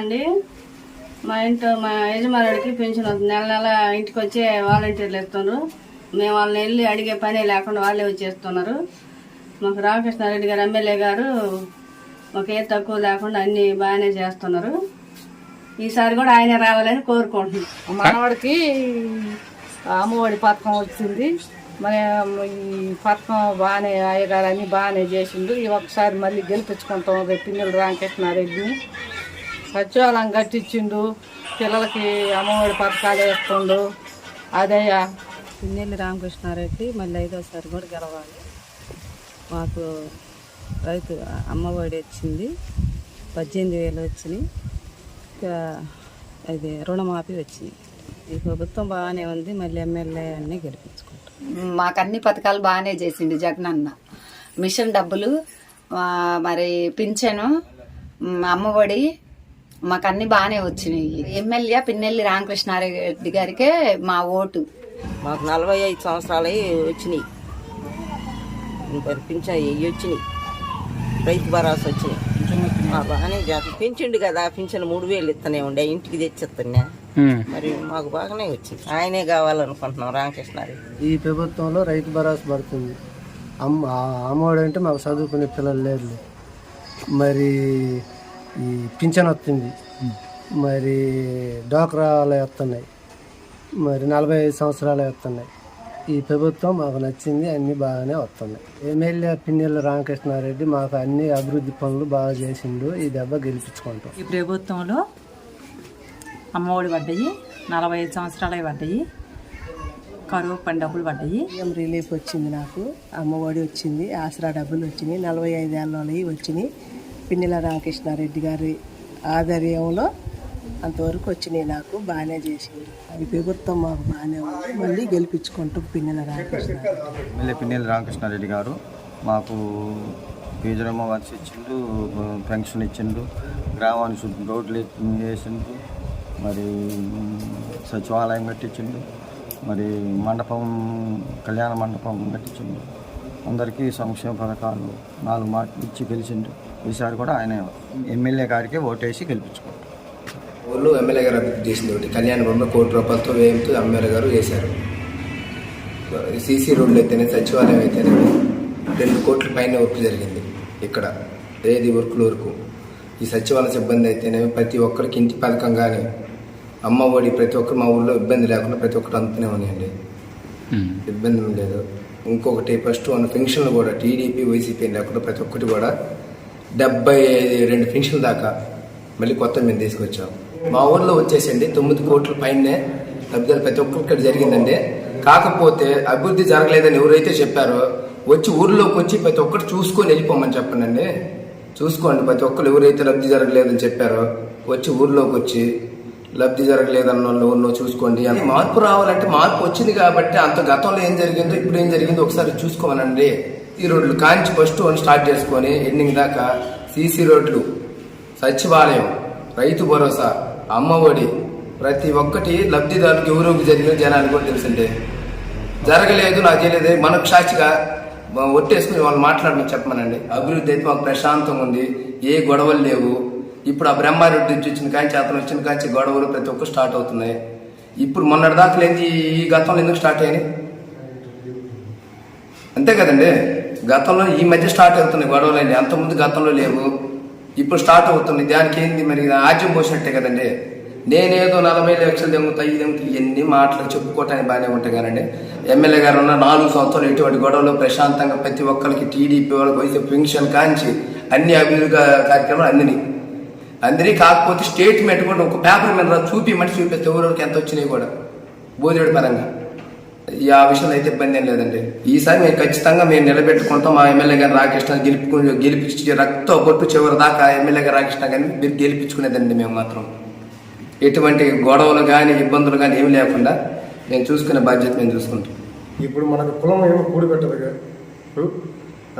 అండి మా ఇంట్లో మా యజమానుడికి పెన్షన్ వస్తుంది. నెల నెల ఇంటికి వచ్చే వాలంటీర్లు ఇస్తున్నారు మేము వాళ్ళని వెళ్ళి అడిగే పని లేకుండా వాళ్ళే వచ్చేస్తున్నారు. మాకు రామకృష్ణారెడ్డి గారు ఎమ్మెల్యే గారు మాకు ఏ తక్కువ లేకుండా అన్ని బాగానే చేస్తున్నారు. ఈసారి కూడా ఆయన రావాలని కోరుకుంటున్నాం. మనవాడికి అమ్మఒడి పథకం వచ్చింది. మన ఈ పథకం బాగానే అయ్యగారని బాగానే చేసిండు. ఈ ఒకసారి మళ్ళీ గెలిపించుకుంటాం. రేపు పిన్నెల రామకృష్ణారెడ్డిని. సచివాలయం కట్టించిండు పిల్లలకి అమ్మఒడి పథకాలు వేస్తుండు. అదయ్యా. పిన్నెల్లి రామకృష్ణారెడ్డి మళ్ళీ ఐదోసారి కూడా గెలవాలి. మాకు రైతు అమ్మఒడి వచ్చింది. పద్దెనిమిది వేలు వచ్చినాయి. ఇంకా అది రుణమాఫీ వచ్చింది. ఈ ప్రభుత్వం బాగానే ఉంది. మళ్ళీ ఎమ్మెల్యే అన్నీ గెలిపించుకుంటాం. మాకు అన్ని పథకాలు బాగానే చేసిండు జగనన్న. మిషన్ డబ్బులు మరి పింఛను అమ్మఒడి మాకు అన్ని బాగానే వచ్చినాయి. ఎమ్మెల్యే పిన్నెల్లి రామకృష్ణారెడ్డి గారికే మా ఓటు. మాకు నలభై ఐదు సంవత్సరాలు వచ్చినాయి. ఇవి వచ్చినాయి. రైతు భరోసా వచ్చినాయి. మా బాగానే పెంచిండు కదా పింఛన్ మూడు వేలు ఇస్తూనే ఉండే ఇంటికి తెచ్చిస్తున్నా మరి మాకు బాగానే వచ్చింది. ఆయనే కావాలనుకుంటున్నాం రామకృష్ణారెడ్డి. ఈ ప్రభుత్వంలో రైతు భరోసా పడుతుంది. అమ్మ అమ్మఒడి అంటే మాకు చదువుకునే పిల్లలు లేరు మరి ఈ పింఛన్ వస్తుంది. మరి డోక్రాలు వస్తున్నాయి. మరి నలభై ఐదు సంవత్సరాలు వస్తున్నాయి. ఈ ప్రభుత్వం మాకు నచ్చింది అన్నీ బాగానే వస్తున్నాయి. ఎమ్మెల్యే పిన్నెల రామకృష్ణారెడ్డి మాకు అన్ని అభివృద్ధి పనులు బాగా చేసిండు. ఈ దెబ్బ గెలిపించుకుంటాం. ఈ ప్రభుత్వంలో అమ్మఒడి పడ్డాయి నలభై ఐదు సంవత్సరాలు పడ్డాయి కరువు పని డబ్బులు పడ్డాయి. సీఎం రిలీఫ్ వచ్చింది నాకు? అమ్మఒడి వచ్చింది ఆసరా డబ్బులు వచ్చినాయి నలభై ఐదేళ్ళవి వచ్చినాయి. పిన్నెల రామకృష్ణారెడ్డి గారి ఆధ్వర్యంలో అంతవరకు వచ్చినాయి నాకు బాగానే చేసింది. అది ప్రభుత్వం మాకు బాగానే ఉంది. మళ్ళీ గెలిపించుకుంటూ పిన్నెల రామకృష్ణ ఎమ్మెల్యే పిన్నెల రామకృష్ణారెడ్డి గారు మాకు బీజరమ్మ వచ్చి ఇచ్చిండు పెన్షన్ ఇచ్చిండు గ్రామానికి చుట్టూ రోడ్లు వేసిండు మరి సచివాలయం కట్టించిండు మరి మండపం కళ్యాణ మండపం కట్టించిండు. అందరికీ సంక్షేమ పథకాలు నాలుగు మాటలు ఇచ్చి గెలిచిండు. ఈసారి కూడా ఆయన ఎమ్మెల్యే గారికి ఓటేసి గెలిపించుకుంటాం ఊళ్ళో ఎమ్మెల్యే గారు అభివృద్ధి చేసింది ఒకటి కళ్యాణ బొమ్మ కోటి రూపాయలతో వ్యయంతో ఎమ్మెల్యే గారు వేశారు సీసీ రోడ్లు అయితేనే సచివాలయం అయితేనే రెండు కోట్ల పైన వర్క్ జరిగింది ఇక్కడ ఏది వర్క్ల వరకు. ఈ సచివాలయ సిబ్బంది అయితేనే ప్రతి ఒక్కరికి ఇంటి పథకం కానీ అమ్మ ఒడి ప్రతి ఒక్కరు మా ఊళ్ళో ఇబ్బంది లేకుండా ప్రతి ఒక్కరు అందుతూనే ఉన్నాయండి. ఇబ్బంది లేదు. ఇంకొకటి ఫస్ట్ ఉన్న పెన్షన్లు కూడా టీడీపీ వైసీపీ లేకుండా ప్రతి ఒక్కటి కూడా డెబ్బై రెండు పెన్షన్ దాకా మళ్ళీ కొత్త మేము తీసుకొచ్చాం. మా ఊర్లో వచ్చేసండి తొమ్మిది కోట్ల పైనే లబ్ధాలు ప్రతి ఒక్కరికి జరిగిందండి. కాకపోతే అభివృద్ధి జరగలేదని ఎవరైతే చెప్పారో వచ్చి ఊర్లోకి వచ్చి ప్రతి ఒక్కరు చూసుకొని వెళ్ళిపోమని చెప్పండి చూసుకోండి ప్రతి ఒక్కరు ఎవరైతే లబ్ధి జరగలేదని చెప్పారో వచ్చి ఊర్లోకి వచ్చి లబ్ధి జరగలేదన్న వాళ్ళు ఊర్లో చూసుకోండి. అంత మార్పు రావాలంటే మార్పు వచ్చింది కాబట్టి అంత గతంలో ఏం జరిగిందో ఇప్పుడు ఏం జరిగిందో ఒకసారి చూసుకోమనండి. ఈ రోడ్లు కాంచి ఫస్ట్ వన్ స్టార్ట్ చేసుకొని ఎండింగ్ దాకా సీసీ రోడ్లు సచివాలయం రైతు భరోసా అమ్మఒడి ప్రతి ఒక్కటి లబ్ధిదారులకు ఎవరికి జరిగిన జనానికి కూడా తెలిసిండే. జరగలేదు నాకు తెలియదు మనకు సాక్షిగా ఒట్టేసుకుని వాళ్ళు మాట్లాడమని చెప్పమనండి. అభివృద్ధి అయితే మాకు ప్రశాంతంగా ఉంది ఏ గొడవలు లేవు. ఇప్పుడు ఆ బ్రహ్మారెడ్డి నుంచి వచ్చిన కాంచి అతను వచ్చిన కాంచి గొడవలు ప్రతి ఒక్కరు స్టార్ట్ అవుతున్నాయి. ఇప్పుడు మొన్నటి దాకా ఈ గతంలో ఎందుకు స్టార్ట్ అయ్యాయి అంతే కదండి? గతంలో ఈ మధ్య స్టార్ట్ అవుతున్నాయి గొడవలండి అంతకుముందు గతంలో లేవు. ఇప్పుడు స్టార్ట్ అవుతుంది దానికి ఏంది మరి? ఆజ్యం పోసినట్టే కదండి. నేనేదో నలభై లక్షలు దెంగుతా ఇది దెంగుతా ఇవన్నీ మాటలు చెప్పుకోవటానికి బాగానే ఉంటాయి కానండి. ఎమ్మెల్యే గారు ఉన్న నాలుగు సంవత్సరాలు ఎటువంటి గొడవలు ప్రశాంతంగా ప్రతి ఒక్కరికి టీడీపీ వాళ్ళకి వైసీ పెన్షన్ కాంచి అన్ని అభివృద్ధి కార్యక్రమాలు అందినాయి. అందరి కాకపోతే స్టేట్మెంట్ కూడా ఒక పేపర్ మీద చూపి చూపిమంటే చూపిస్తే ఎవరెవరికి ఎంత వచ్చినాయి కూడా. బోధేడు పరంగా. ఆ విషయంలో అయితే ఇబ్బంది ఏం లేదండి. ఈసారి మేము ఖచ్చితంగా మేము నిలబెట్టుకుంటాం. మా ఎమ్మెల్యే గారు రాకృష్ణ గెలుపు గెలిపించి రక్త పొట్టు చివరి దాకా ఎమ్మెల్యే గారు రాకృష్ణ గారిని మీరు గెలిపించుకునేదండి మేము మాత్రం. ఎటువంటి గొడవలు కానీ ఇబ్బందులు కానీ ఏమి లేకుండా నేను చూసుకునే బాధ్యత మేము చూసుకుంటాం. ఇప్పుడు మనకు కులం ఏమో కూడి పెట్టదుగా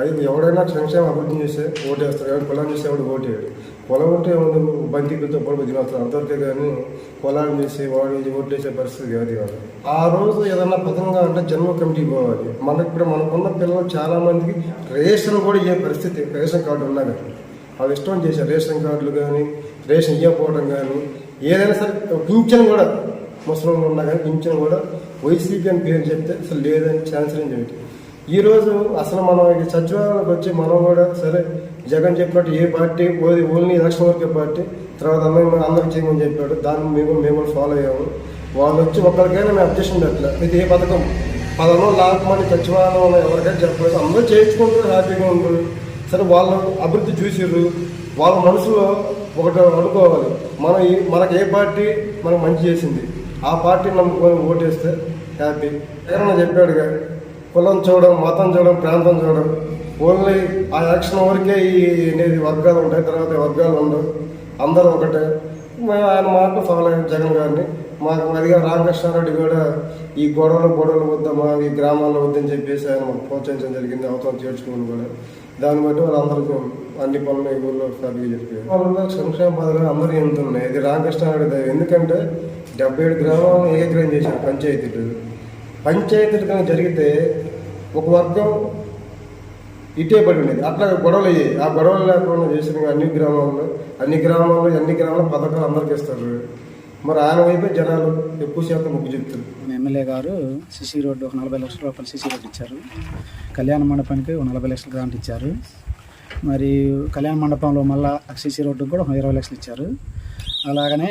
అది ఎవడైనా సంక్షేమ అభివృద్ధి చేస్తే ఓటేస్తారు కానీ కులం చేస్తే ఎవడు వేయడు. పొలం ఉంటే ఏముంది బంతి పిల్లతో పొడవు దిగేస్తారు అంతవరకే కానీ పొలాలు చేసి వాడు వడ్డేసే ఓట్లేసే పరిస్థితి కాదు ఇవాళ. ఆ రోజు ఏదన్నా పథకంగా అంటే జన్మ కమిటీ పోవాలి. మనకి ఇప్పుడు మనకున్న పిల్లలు చాలామందికి రేషన్ కూడా ఏ పరిస్థితి రేషన్ కార్డు ఉన్నా కానీ వాళ్ళు ఇష్టం చేశారు రేషన్ కార్డులు కానీ రేషన్ ఇవ్వకపోవడం కానీ ఏదైనా సరే పింఛన్ కూడా ముసలింలు ఉన్నా కానీ పింఛన్ కూడా వైసీపీ అని పేరు చెప్తే అసలు లేదని ఛాన్సర్ అని చెప్పి ఈరోజు అసలు మనం ఈ వచ్చి మనం కూడా సరే జగన్ చెప్పినట్టు ఏ పార్టీ ఓది ఓన్లీ ఎలక్షన్ వరకే పార్టీ తర్వాత అందరూ అందరికి చేయమని చెప్పాడు. దాన్ని మేము మేము ఫాలో అయ్యాము. వాళ్ళు వచ్చి ఒక్కరికైనా మేము అబ్జెక్షన్ పెట్టలే. ఇది ఏ పథకం? పదనో లాక్మని సచివాలయం అని ఎవరికైనా చెప్పలేదు. అందరూ చేయించుకుంటారు హ్యాపీగా ఉంటారు సరే వాళ్ళు అభివృద్ధి చూసిర్రు. వాళ్ళ మనసులో ఒకటి అనుకోవాలి. మనం ఈ మనకు ఏ పార్టీ మనకు మంచి చేసింది? ఆ పార్టీ నమ్ముకొని ఓటేస్తే హ్యాపీ. ఎవరన్నా చెప్పాడుగా కులం చూడడం మతం చూడడం ప్రాంతం చూడడం ఓన్లీ ఆ యాక్షన్ వరకే ఈ అనేది వర్గాలు ఉంటాయి తర్వాత వర్గాలు ఉండవు. అందరూ ఒకటే. మేము ఆయన మాట ఫాలో అయ్యాం జగన్ గారిని. మాకు మరిగా రామకృష్ణారెడ్డి కూడా ఈ గొడవలు గొడవలు వద్దామా ఈ గ్రామాల్లో వద్దని చెప్పేసి ఆయన మాకు ప్రోత్సహించడం జరిగింది అవసరం చేర్చుకుని కూడా. దాన్ని బట్టి వాళ్ళందరికీ అన్ని పనులు ఈ ఊళ్ళో హ్యాపీగా జరిపాయి వాళ్ళలో సంక్షేమ పథకాలు అందరూ ఎందుతున్నాయి ఇది రామకృష్ణారెడ్డి ఎందుకంటే డెబ్బై ఏడు గ్రామాలను ఏకగ్రహం చేశారు పంచాయతీలు. పంచాయతీలు కనుక జరిగితే ఒక వర్గం ఇటే పడి ఉండేది. అట్లా గొడవలు అయ్యాయి. ఆ గొడవలు లేకుండా చేసిన అన్ని గ్రామాల్లో అన్ని గ్రామాల్లో అన్ని గ్రామాల పథకాలు అందరికి ఇస్తారు. మరి ఆయన వైపే జనాలు ఎక్కువ శాతం మొగ్గు చెప్తారు ఎమ్మెల్యే గారు సిసి రోడ్డు ఒక నలభై లక్షల రూపాయలు సిసి రోడ్డు ఇచ్చారు. కళ్యాణ మండపానికి ఒక నలభై లక్షల గ్రాంట్ ఇచ్చారు. మరి కళ్యాణ మండపంలో మళ్ళా సిసి రోడ్డుకు కూడా ఒక ఇరవై లక్షలు ఇచ్చారు. అలాగనే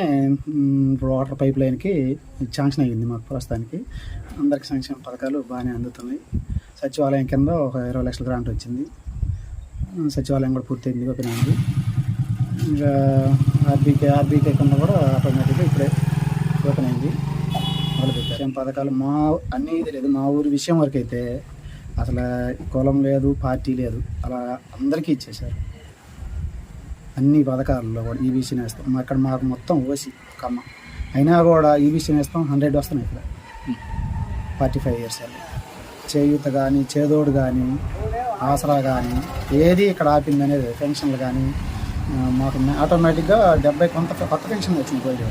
ఇప్పుడు వాటర్ పైప్ లైన్కి శాంక్షన్ అయ్యింది మాకు ప్రస్తుతానికి. అందరికి సంక్షేమ పథకాలు బాగానే అందుతున్నాయి. సచివాలయం కింద ఒక ఇరవై లక్షల గ్రాంట్ వచ్చింది. సచివాలయం కూడా పూర్తయింది ఓపెన్ అయింది ఇంకా ఆర్బీకే ఆర్బీకే కింద కూడా ఆటోమేటిక్గా ఇప్పుడే ఓపెన్ అయింది. మొదలుపెట్టారు పథకాలు మా అన్నీ తెలియదు మా ఊరి విషయం వరకు అయితే అసలు కులం లేదు పార్టీ లేదు. అలా అందరికీ ఇచ్చేశారు. అన్ని పథకాలలో కూడా ఈబీసీ నేస్తాం. మా అక్కడ మాకు మొత్తం ఓసి కమ్మ అయినా కూడా ఈబీసీ నేస్తాం హండ్రెడ్ వస్తున్నాయి ఇక్కడ. ఫార్టీ ఫైవ్ ఇయర్స్ చేయూత కానీ చేదోడు కానీ ఆసరా కానీ ఏది ఇక్కడ ఆపింది అనేది పెన్షన్లు కానీ మాకు ఆటోమేటిక్గా డెబ్బై కొంత కొత్త పెన్షన్ వచ్చింది పోయి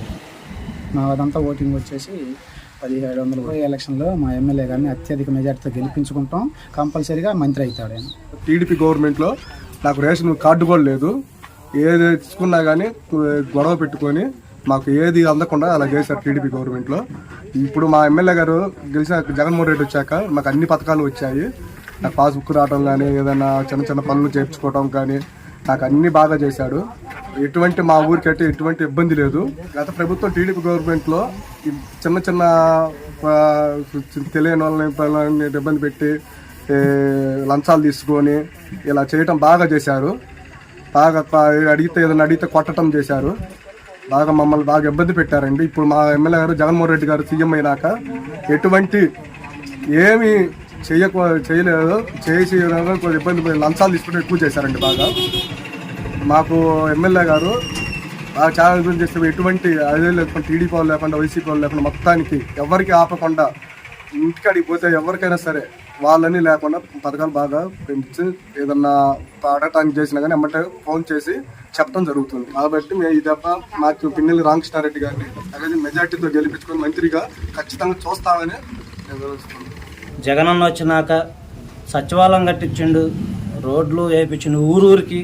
మా అదంతా ఓటింగ్ వచ్చేసి పదిహేడు వందల ఇరవై ఎలక్షన్లో మా ఎమ్మెల్యే గారిని అత్యధిక మెజార్టీతో గెలిపించుకుంటాం. కంపల్సరీగా మంత్రి అవుతాడు ఆయన. టీడీపీ గవర్నమెంట్లో నాకు రేషన్ కార్డు కూడా లేదు. ఏది తీసుకున్నా కానీ గొడవ పెట్టుకొని మాకు ఏది అందకుండా అలా చేశారు టీడీపీ గవర్నమెంట్లో. ఇప్పుడు మా ఎమ్మెల్యే గారు గెలిచిన జగన్మోహన్ రెడ్డి వచ్చాక మాకు అన్ని పథకాలు వచ్చాయి. నాకు పాస్బుక్ రావడం కానీ ఏదైనా చిన్న చిన్న పనులు చేర్చుకోవడం కానీ నాకు అన్ని బాగా చేశాడు. ఎటువంటి మా ఊరికి అయితే ఎటువంటి ఇబ్బంది లేదు. గత ప్రభుత్వం టీడీపీ గవర్నమెంట్లో చిన్న చిన్న తెలియని వాళ్ళని ఇబ్బంది పెట్టి లంచాలు తీసుకొని ఇలా చేయటం బాగా చేశారు. బాగా అడిగితే ఏదైనా అడిగితే కొట్టడం చేశారు. బాగా మమ్మల్ని బాగా ఇబ్బంది పెట్టారండి. ఇప్పుడు మా ఎమ్మెల్యే గారు జగన్మోహన్ రెడ్డి గారు సీఎం అయినాక ఎటువంటి ఏమి చేయక చేయలేదు చేసి కొంచెం ఇబ్బంది లంచాలు తీసుకుంటే ఎక్కువ చేశారండి బాగా. మాకు ఎమ్మెల్యే గారు బాగా చాలా ఇబ్బంది చేస్తే ఎటువంటి అదే లేకుండా టీడీపీ వాళ్ళు లేకుండా వైసీపీ వాళ్ళు లేకుండా మొత్తానికి ఎవరికి ఆపకుండా ఇంటికాడికి పోతే ఎవరికైనా సరే వాళ్ళని లేకుండా పథకాలు బాగా పెంచి ఏదన్నా పాడటానికి చేసినా కానీ ఎమ్మటే ఫోన్ చేసి చెప్పడం జరుగుతుంది. కాబట్టి మేము ఈ దెబ్బ మాకు పిన్నెల్లి రామకృష్ణారెడ్డి గారిని అలాగే మెజార్టీతో గెలిపించుకొని మంత్రిగా ఖచ్చితంగా చూస్తామని జగనన్న వచ్చినాక సచివాలయం కట్టించిండు రోడ్లు వేయించిండు ఊరూరికి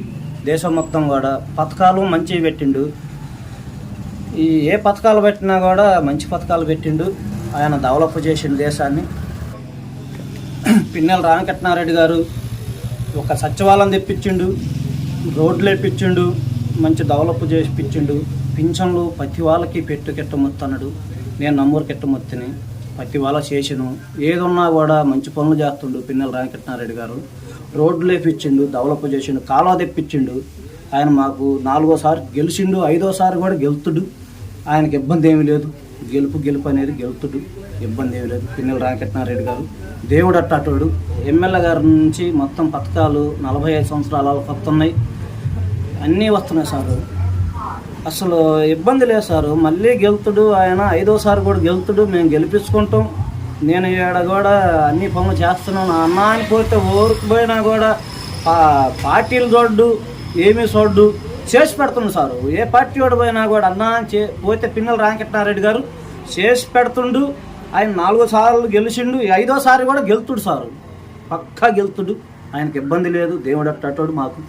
దేశం మొత్తం కూడా పథకాలు మంచివి పెట్టిండు. ఈ ఏ పథకాలు పెట్టినా కూడా మంచి పథకాలు పెట్టిండు. ఆయన డెవలప్ చేసిండు దేశాన్ని. పిన్నెల రామకృష్ణారెడ్డి గారు ఒక సచివాలయం తెప్పించిండు రోడ్లు వేపించిండు మంచి డెవలప్ చేసిపించిండు పింఛన్లు ప్రతి వాళ్ళకి పెట్టు కిట్టమొత్తన్నాడు నేను నమ్మూరు కిట్టమొత్తిని ప్రతి వాళ్ళ చేసిను. ఏదున్నా కూడా మంచి పనులు చేస్తుండు పిన్నెల రామకృష్ణారెడ్డి గారు. రోడ్లు వేపించిండు డెవలప్ చేసిండు కాలువ తెప్పించిండు. ఆయన మాకు నాలుగోసారి గెలిచిండు ఐదోసారి కూడా గెలుతుడు. ఆయనకి ఇబ్బంది ఏమీ లేదు. గెలుపు గెలుపు అనేది గెలుతుడు ఇబ్బంది ఏమి లేదు. పిన్నెల రామకృష్ణారెడ్డి గారు. దేవుడు అట్టాటోడు ఎమ్మెల్యే గారి నుంచి మొత్తం పథకాలు నలభై ఐదు సంవత్సరాలు వస్తున్నాయి అన్నీ వస్తున్నాయి సార్. అసలు ఇబ్బంది లేదు సారు. మళ్ళీ గెలుతుడు ఆయన ఐదోసారి కూడా గెలుతుడు మేము గెలిపించుకుంటాం. నేను ఇక్కడ కూడా అన్ని పనులు చేస్తున్నాను. అన్న అని పోతే ఊరికి పోయినా కూడా పా- పార్టీలు చూడ్డు ఏమీ చూడ్డు. చేసి పెడుతుండు సారు. ఏ పార్టీ వాడు పోయినా కూడా అన్నా చే పోతే పిన్నెల రామకృష్ణారెడ్డి గారు చేసి పెడుతుండు. ఆయన నాలుగో సార్లు గెలిచిండు. ఐదోసారి కూడా గెలుతుడు సారు. పక్కా గెలుతుడు. ఆయనకి ఇబ్బంది లేదు. దేవుడు అట్టడు మాకు.